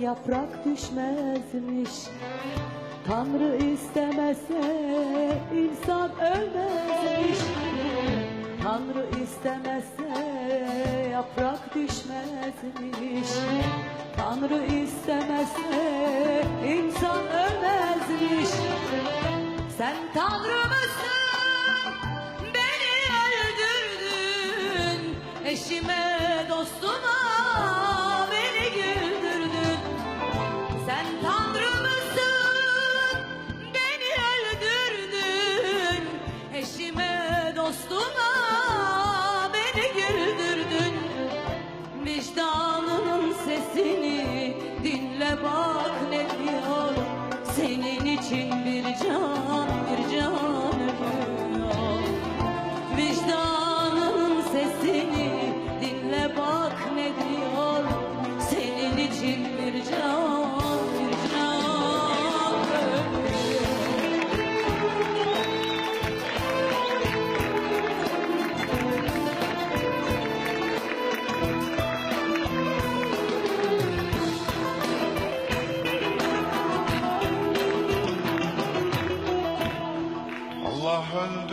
yaprak düşmezmiş. Tanrı istemese insan ölmezmiş. Tanrı istemese yaprak düşmezmiş. Tanrı istemese insan ölmezmiş. Sen Tanrı mısın? Beni öldürdün. Eşime dostuma Senin için bir can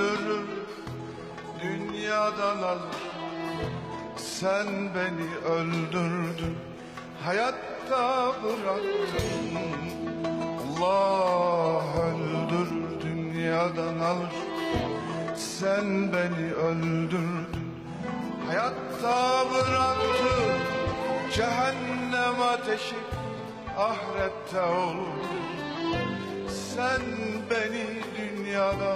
öldürür, dünyadan alır. Sen beni öldürdün, hayatta bıraktın. Allah öldürür, dünyadan alır. Sen beni öldürdün, hayatta bıraktın. Cehennem ateşi ahirette olur. Sen beni dünyada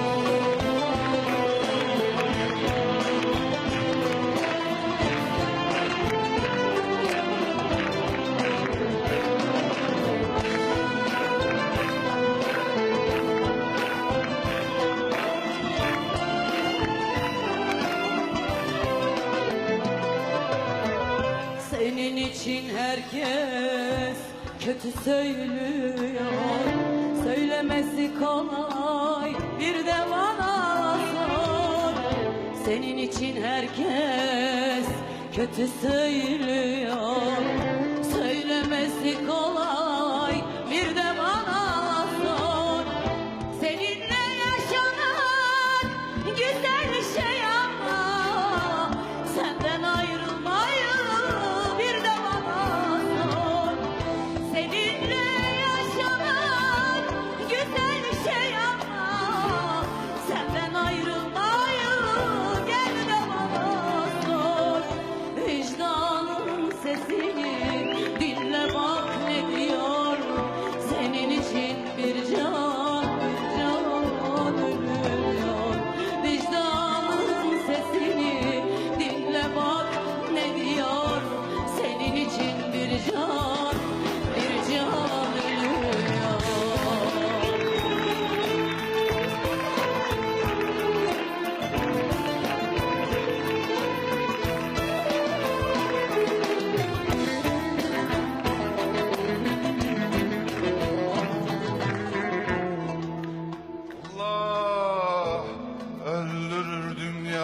için herkes kötü söylüyor. Söylemesi kolay bir de bana sor Senin için herkes kötü söylüyor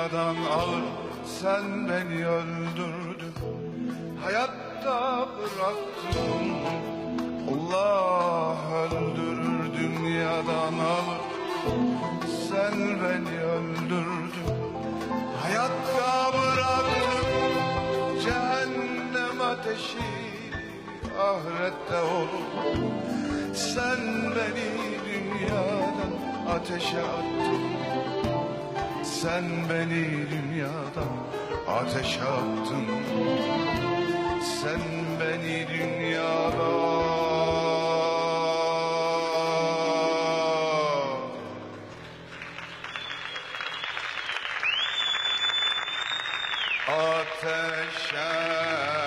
dünyadan alır Sen beni öldürdün. Hayatta bıraktın Allah öldürür dünyadan alır Sen beni öldürdün. Hayatta bıraktın Cehennem ateşi ahirette olur. Sen beni dünyadan ateşe attın Sen beni dünyadan ateşe attın Sen beni dünyadan ateşe